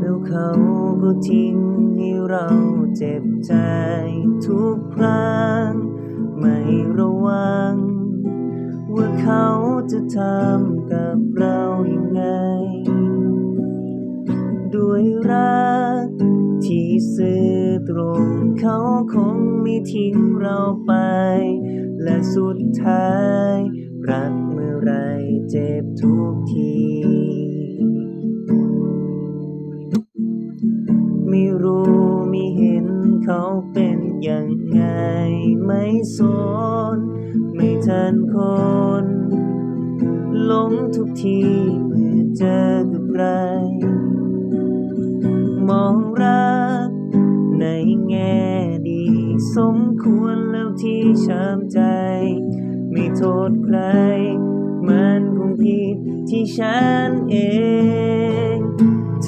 แล้วเขาก็ทิ้งให้เราเจ็บใจทุกครั้ง ไม่ระวัง ว่าเขาจะทำกับเรายังไง ด้วยรัก ที่ซื่อตรงเขาคงไม่ทิ้งเราไป และสุดท้าย รักเมื่อไรเจ็บทุกทีไม่รู้ไม่เห็นเขาเป็น ยังไงไม่สนไม่ทันคนหลงทุกทีเมื่อเจอกับใคร มองรักในแง่ดี สมควรแล้วที่ช้ำใจ ไม่โทษใคร มันคงผิดที่ฉันเอง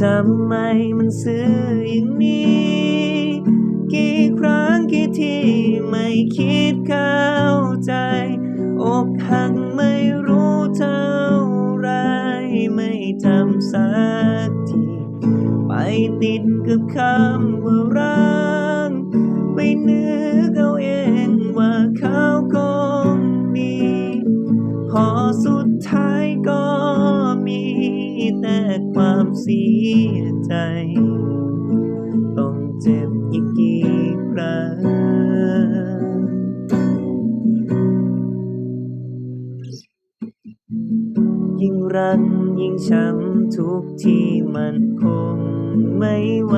ทำไมมันซื่ออย่างนี้ กี่ครั้ง ที่ไม่คิดเข้าใจ อกหักไม่รู้เท่าไรไม่ทำสักที ไปติดกับคำว่ารักไปนึกเอาเองว่าเขาคงดีพอสุดท้ายก็มีแต่ความเสียใจ ต้องเจ็บ รักยิ่งช้ำทุกที่มันคงไม่ไหว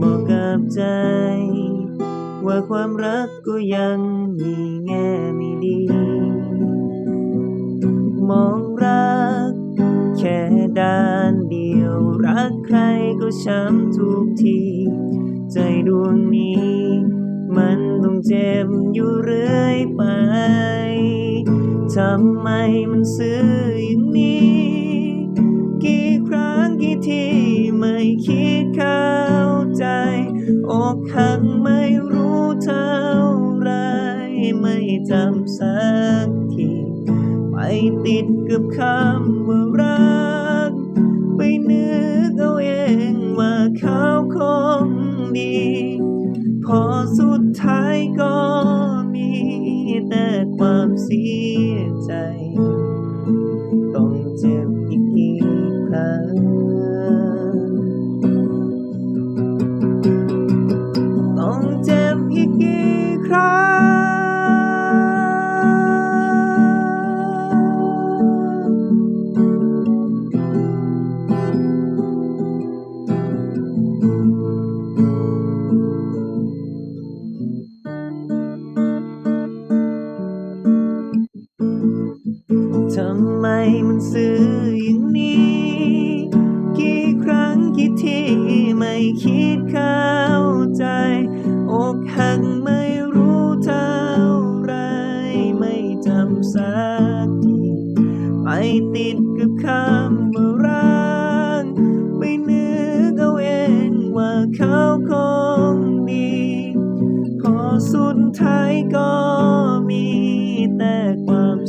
บอกกับใจ ว่าความรักก็ยังมีแง่ไม่ดี มองรัก แค่ด้านเดียว รักใครก็ช้ำทุกที ใจดวงนี้ มันต้องเจ็บอยู่เรื่อยไป ทำไมมันซื่ออย่างนี้ กี่ครั้งกี่ทีไม่คิดเข้าใจ อกหักไม่รู้เท่าไร ไม่จำสักทีไปติดกับคำว่ารัก ไปนึกเอาเองว่าเขาคงดี พอสุดท้ายก็ มีแต่ความเสียใจ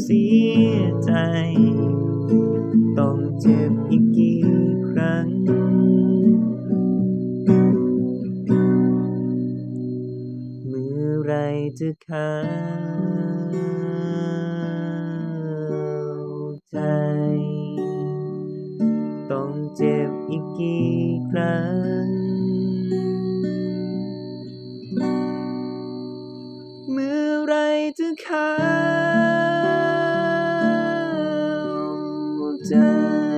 เสียใจ ต้องเจ็บอีกกี่ครั้ง เมื่อไรจะเข้าใจ ต้องเจ็บอีกกี่ครั้ง เมื่อไรจะเข้า done.